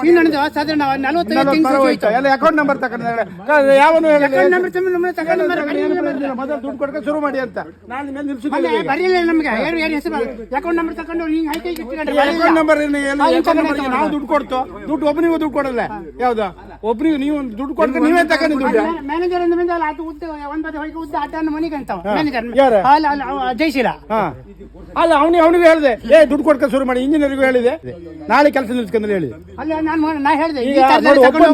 Scene ನಡೆದು ಸಾಧಾರಣ ನಲವತ್ತೈದು ನಲವತ್ತು ತಿಂಗ್ಳು ಸಾವಿರ ಹೋಯ್ತು. ಎಲ್ಲ ಅಕೌಂಟ್ ನಂಬರ್ ತಗೊಂಡು ಯಾವನು ಅಕೌಂಟ್ ನಂಬರ್ ತಗೊಂಡು ಮೊದಲು ದುಡ್ಡು ಕೊಡ್ಕೊಂಡು ಶುರು ಮಾಡಿ ಅಂತ. ನಾನು ಮೇಲೆ ಮೊನ್ನೆ ನಿಲ್ಸಿದ್ದೆ ಬರೀಲ್ಲ ನಮ್ಗೆ. ಏನು ಏನು ಹೆಸರು ಅಕೌಂಟ್ ನಂಬರ್ ತಗೊಂಡು ಹಿಂಗ್ ಅಕೌಂಟ್ ನಾವು ದುಡ್ಡು ಕೊಡ್ತು. ದುಡ್ಡು ಒಬ್ಬನಿಗೂ ದುಡ್ಡು ಕೊಡಲ್ಲ. ಯಾವ್ದು? ಒಬ್ಬನಿಗೆ ನೀವು ದುಡ್ಡು ಕೊಡ್ಕೊಂಡು ನೀವೇ ತಗೊಂಡು ದುಡ್ಡು ಮ್ಯಾ- ಮ್ಯಾನೇಜರ್ ಅಂದ ಮೇಲೆ ಅದು ಉದ್ದ ಒಂದ್ ಬದಿ ಹೋಗಿ ಉದ್ದ ಆಟ ಮನೆಗೆ ಅಂತ ಮ್ಯಾನೇಜರ್ ಯಾರು? ಅಲ್ಲ ಅಲ್ಲ ಹಾ. ಅಲ್ಲ ಅವನಿಗೆ ಅವನಿಗೂ ಹೇಳಿದೆ ಏ ದುಡ್ಡು ಕೊಡ್ಕ ಶುರು ಮಾಡಿ. ಇಂಜಿನಿಯರ್ಗೂ ಹೇಳಿದೆ. ನಾಳೆ ಕೆಲಸ ನಿಲ್ಸ್ಕೊಂಡ್ರೆ ಹೇಳಿ. ಅಲ್ಲ ನಾನು ನಾ ಹೇಳಿದೆ.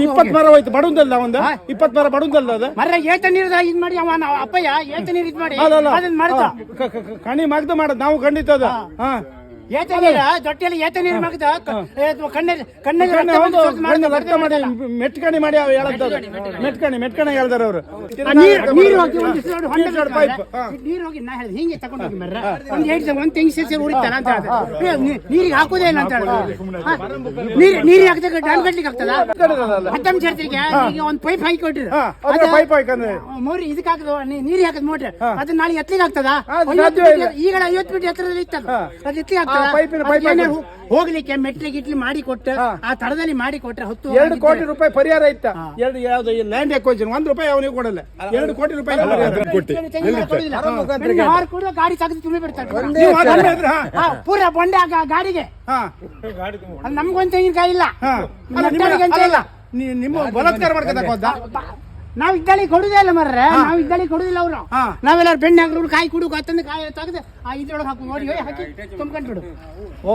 ಇಪ್ಪತ್ತು ಮರ ಹೋಯ್ತು. ಬಡುಂದಲ್ಲ ಒಂದು ಇಪ್ಪತ್ತು ಮರ ಬಡುಂದಲ್ಲ ಅದು? ಮರ ಏತ ನೀರು ಇದ್ ಮಾಡಿ ಅವ ನಾವು ಅಪ್ಪಯ್ಯ ಏತ ನೀರು ಇದ್ ಮಾಡಿ. ಅದನ್ನ ಮಾಡ್ದ ಕಣಿ ಮಗ್ದು ಮಾಡೋದು ನಾವು ಖಂಡಿತ ಅದು. ಹಾ. ಏತ ನೀರ ಏತ ನೀರ್ ಮಗ್ದ ಕಣ್ಣಲ್ಲಿ ಕಣ್ಣಲ್ಲಿ ಕಣ್ಣಿ ರಕ್ತ ಬಂದು ಸ್ವಲ್ಪ ಮಾಡ್ದ, ರಕ್ತ ಮಾಡಿ ಮೆಟ್ಕಣಿ ಮಾಡಿ ಮೆಟ್ಕಣಿ ಮೆಟ್ಕಣಿ ಹೇಳ್ದಾರ ಅವರು. ಆ ನೀರ್ ನೀರ್ ಹೋಗಿ ಒಂದು ಸಲ ಹೊಂಡ ನೀರ್ ಸೈಡ್ ಪೈಪ್, ಹಾ. ನೀರ್ ಹೋಗಿ ನಾ ಹೇಳಿದೆ ಹಿಂಗೆ ತಗೊಂಡು ಹೋಗಿ ಮರ್ರೆ. ಒಂದ್ ಹೇಳ್ದೆ ಒಂದ್ ತೆಂಗಿ ಸೇರಿ ಉಳಿತಾರ ಅಂತ ಹೇಳಿದೆ. ಏ, ನೀ- ನೀರಿಗೆ ಹಾಕೋದೇ ಇಲ್ಲ ಅಂತ ಹಾ. ನೀರ್ ನೀರಿಗೆ ಹಾಕಿದಾಗ ಡ್ಯಾಮ್ ಕಟ್ಲಿಕ್ಕೆ ಆಗ್ತದ? ಹತ್ತೊಂಬತ್ತು ಸೇರ್ತಿಗೆ ಈಗ ಒಂದ್ ಪೈಪ್ ಹಾಕಿ ಕೊಟ್ಟಿದ್ರು ಹಾ. ಅದ್ರ ಪೈಪ್ ಹಾಕಂದ್ರೆ? ಮೋರಿ ಇದಕ್ಕೆ ಹಾಕದು ನೀರಿಗೆ ಹಾಕದ್ ಮೋಟ್ರೆ. ಅದನ್ನ ನಾಳೆ ಎತ್ತಲಿಕ್ಕೆ ಆಗ್ತದ? ಅದು ಈಗ ಐವತ್ತು ಫೀಟ್ ಎತ್ತರದಲ್ಲಿ ಇತ್ತದು ಅದು ಎತ್ತಲಿಕ್ಕೆ ಆಗ್ತದ? ಆ, ಪೈಪಿನ ಪೈಪ್ ಹೋಗ್ಲಿಕ್ಕೆ ಮೆಟ್ಲಿ ಗಿಟ್ಲಿ ಮಾಡಿ ಕೊಟ್ಟ ಆ ತಡದಲ್ಲಿ ಮಾಡಿ ಕೊಟ್ರೆ ಹೊತ್ತು ಎರಡು ಕೋಟಿ ರೂಪಾಯಿ ಪರಿಹಾರ ಇತ್ತ? ಎರಡು ಯಾವ್ದು ಲ್ಯಾಂಡ್ ಎಕ್ವೈಷನ್ ಒಂದ್ ರೂಪಾಯಿ ಅವನಿಗೆ ಕೊಡಲ್ಲ. ಎರಡು ಕೋಟಿ ರೂಪಾಯಿ ಗಾಡಿ ತೆಗೆದು ತುಂಬಿ ಬಿಡ್ತಾರೆ ಪೂರ ಬಂಡೆ ಗಾಡಿಗೆ. ನಮ್ಗೊಂದ್ ತೆಂಗಿನಕಾಯಿ ಇಲ್ಲ. ನಿಮ್ಮ- ಬಲತ್ಕಾರ ಅಂತ ಇಲ್ಲ ನಿಮ್ಮ ಬಲಾತ್ಕಾರ ಮಾಡ್ಕೊತಕ್ಕ ಹೋದ ನಾವ್ ಇದ್ದಾಳಿ ಕೊಡುದೇ ಇಲ್ಲ ಮರ್ರೆ. ನಾವ್ ಇದ್ದಾಳಿ ಕೊಡುದಿಲ್ಲ ಅವ್ರು. ಹಾ. ನಾವೆಲ್ಲಾರು ಬೆಣ್ಣೆ ಹಾಕಿದ್ರು ಕಾಯಿ ಕುಡು ತಂದು ಕಾಯಿ ತೆಗೆದು ಆ ಇದ್ರೊಳಗೆ ಹಾಕು ನೋಡಿ ಹಾಕಿ ತುಂಬ್ಕೊಂಡ್ಬಿಡು ಓ.